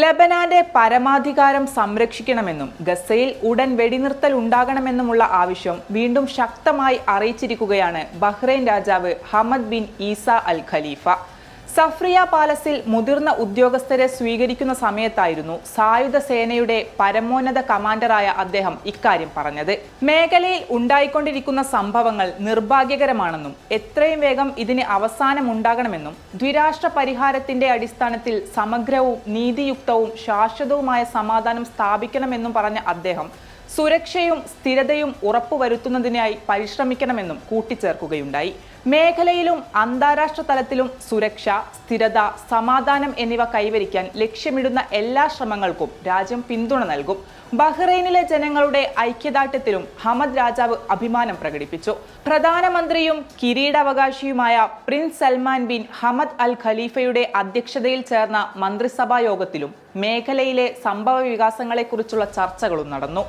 ലബനാന്റെ പരമാധികാരം സംരക്ഷിക്കണമെന്നും ഗസയിൽ ഉടൻ വെടിനിർത്തൽ ഉണ്ടാകണമെന്നുമുള്ള ആവശ്യം വീണ്ടും ശക്തമായി അറിയിച്ചിരിക്കുകയാണ് ബഹ്റൈൻ രാജാവ് Hamad bin Isa Al Khalifa. Safriya പാലസിൽ മുതിർന്ന ഉദ്യോഗസ്ഥരെ സ്വീകരിക്കുന്ന സമയത്തായിരുന്നു സായുധ സേനയുടെ പരമോന്നത കമാൻഡറായ അദ്ദേഹം ഇക്കാര്യം പറഞ്ഞത്. മേഖലയിൽ ഉണ്ടായിക്കൊണ്ടിരിക്കുന്ന സംഭവങ്ങൾ നിർഭാഗ്യകരമാണെന്നും എത്രയും വേഗം ഇതിന് അവസാനമുണ്ടാകണമെന്നും ദ്വിരാഷ്ട്ര പരിഹാരത്തിന്റെ അടിസ്ഥാനത്തിൽ സമഗ്രവും നീതിയുക്തവും ശാശ്വതവുമായ സമാധാനം സ്ഥാപിക്കണമെന്നും പറഞ്ഞ അദ്ദേഹം സുരക്ഷയും സ്ഥിരതയും ഉറപ്പുവരുത്തുന്നതിനായി പരിശ്രമിക്കണമെന്നും കൂട്ടിച്ചേർക്കുകയുണ്ടായി. മേഖലയിലും അന്താരാഷ്ട്ര തലത്തിലും സുരക്ഷ സ്ഥിരത സമാധാനം എന്നിവ കൈവരിക്കാൻ ലക്ഷ്യമിടുന്ന എല്ലാ ശ്രമങ്ങൾക്കും രാജ്യം പിന്തുണ നൽകും. ബഹ്റൈനിലെ ജനങ്ങളുടെ ഐക്യദാർഢ്യത്തിലും ഹമദ് രാജാവ് അഭിമാനം പ്രകടിപ്പിച്ചു. പ്രധാനമന്ത്രിയും കിരീടാവകാശിയുമായ prince Salman bin Hamad Al ഖലീഫയുടെ അധ്യക്ഷതയിൽ ചേർന്ന മന്ത്രിസഭാ യോഗത്തിലും മേഖലയിലെ സംഭവ വികാസങ്ങളെക്കുറിച്ചുള്ള ചർച്ചകളും നടന്നു.